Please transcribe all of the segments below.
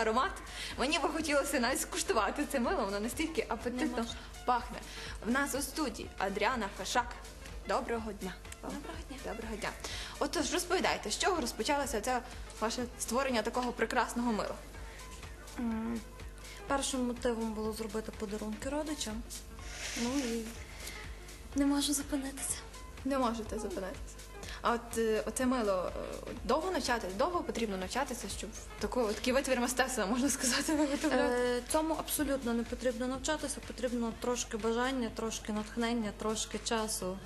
аромат. Мені би хотілося навіть скуштувати це мило, воно настільки апетитно пахне. В нас у студії Адріана Фешак. Доброго дня. вам. Доброго дня. Доброго дня. Отож, розповідайте, з чого розпочалося це ваше створення такого прекрасного мила? М, Першим мотивом було зробити подарунки родичам. Ну і не можу зупинитися. Не можете зупинитися. А от е, оце мило е, довго навчатися, довго потрібно навчатися, щоб таку, такий витвір мистецтва, можна сказати, виготовляти. Е, Цьому абсолютно не потрібно навчатися, потрібно трошки бажання, трошки натхнення, трошки часу,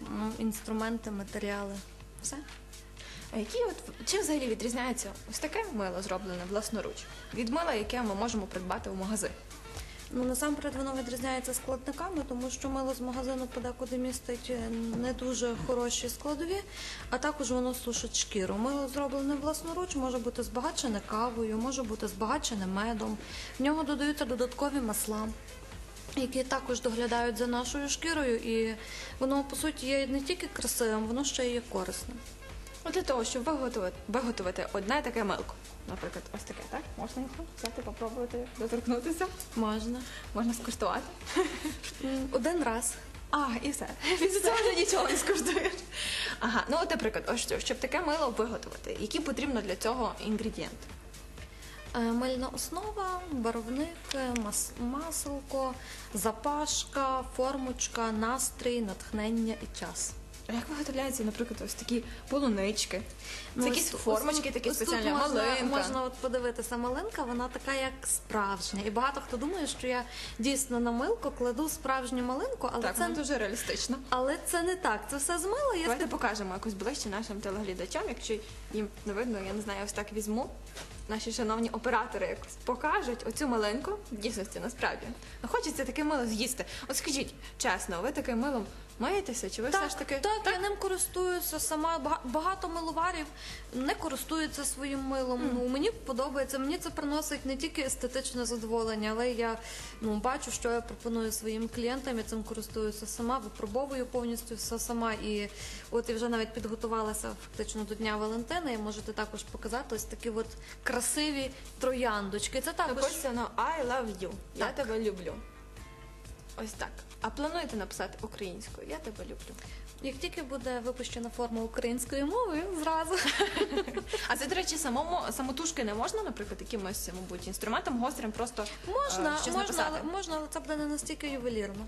ну, інструменти, матеріали. Все. А які от чим взагалі відрізняється ось таке мило зроблене власноруч від мила, яке ми можемо придбати в магазині? Ну насамперед воно відрізняється складниками, тому що мило з магазину подекуди містить е, не дуже хороші складові, а також воно сушить шкіру. Мило зроблене власноруч може бути збагачене кавою, може бути збагачене медом. В нього додаються додаткові масла. Які також доглядають за нашою шкірою, і воно по суті є не тільки красивим, воно ще й є корисним. От для того, щоб виготовити, виготовити одне таке милко, наприклад, ось таке, так? Можна його взяти, попробувати, доторкнутися, Можна можна скуштувати. Один раз. А, і все. Після цього вже нічого не скуштуєш. Ага, ну от, наприклад, ось що, щоб таке мило виготовити, які потрібно для цього інгредієнти? Е, Мильна основа, барвник, мас- маселко, запашка, формочка, настрій, натхнення і час. А як виготовляються, наприклад, ось такі полунички? Це Ну, якісь ось формочки, ось тут- такі ось тут спеціальні, можна, малинка. Можна от подивитися, малинка, вона така як справжня. І багато хто думає, що я дійсно на милку кладу справжню малинку, але, Так, це, дуже реалістично. але це не так. Це все з мила. Я Давайте покажемо якось ближче нашим телеглядачам. Якщо їм не видно, я не знаю, ось так візьму. Наші шановні оператори якось покажуть оцю малинку в дійсності насправді. Ну, Хочеться таке мило з'їсти. От скажіть чесно, ви таким милом маєтеся? Чи ви все ж таки так, я ним користуюся сама. Бага- Багато миловарів не користуються своїм милом. Ну мені подобається. Мені це приносить не тільки естетичне задоволення, але я ну бачу, що я пропоную своїм клієнтам. Я цим користуюся сама, випробовую повністю все сама. І от я вже навіть підготувалася фактично до Дня Валентина. І можете також показати ось такі от красиві трояндочки. Це також написано I love you. Я Так. тебе люблю. Ось так. А плануєте написати українською? Я тебе люблю. як тільки буде випущена форма української мови, зразу. А це, до речі, самому самотужки не можна, наприклад, якимось, мабуть, інструментом гострим просто Можна, е, щось можна, написати. але можна, але це буде не настільки ювелірно.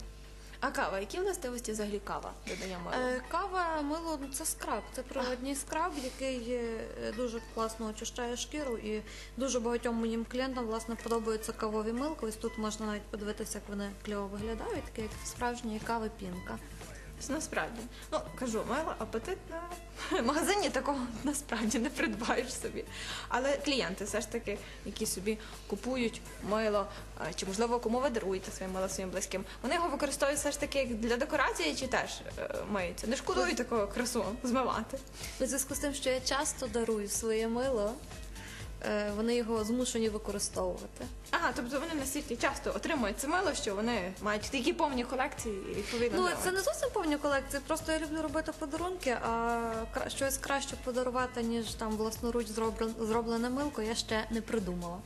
А кава, які властивості взагалі кава додає мило? Е, Кава, мило це скраб. Це природній скраб, який е, дуже класно очищає шкіру. І дуже багатьом моїм клієнтам власне подобаються кавові милки. Ось тут можна навіть подивитися, як вони кльово виглядають, таке як справжньої кави пінка. Насправді, ну кажу, мило апетитне. Магазині такого насправді не придбаєш собі. Але клієнти все ж таки, які собі купують мило, е, чи можливо кому ви даруєте своє мило своїм близьким, вони його використовують все ж таки як для декорації, чи теж е, миються. Не шкодують такого красу змивати. У зв'язку з тим, що я часто дарую своє мило, е, вони його змушені використовувати. Ага, тобто вони настільки часто отримують це мило, що вони мають такі повні колекції і відповідно. Ну, це не зовсім повні колекції, просто я люблю робити подарунки, а кра- щось краще подарувати, ніж там власноруч зроблен- зроблене милко, я ще не придумала.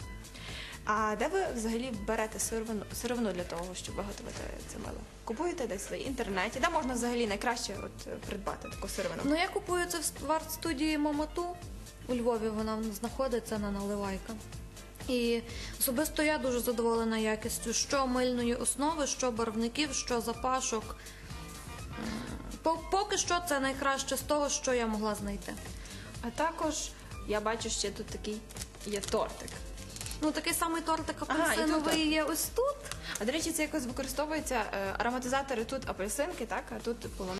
А де ви взагалі берете сировину, сировину для того, щоб виготовити це мило? Купуєте десь в інтернеті? Де можна взагалі найкраще от, е, придбати таку сировину? Ну, я купую це в арт-студії Момату. У Львові вона знаходиться на наливайка. І особисто я дуже задоволена якістю що мильної основи, що барвників, що запашок. Поки що це найкраще з того, що я могла знайти. А також я бачу ще тут такий є тортик. Ну, такий самий тортик Ага, і тут апельсиновий є ось тут. А до речі, це якось використовується е, ароматизатори тут апельсинки, так? А тут полуниця.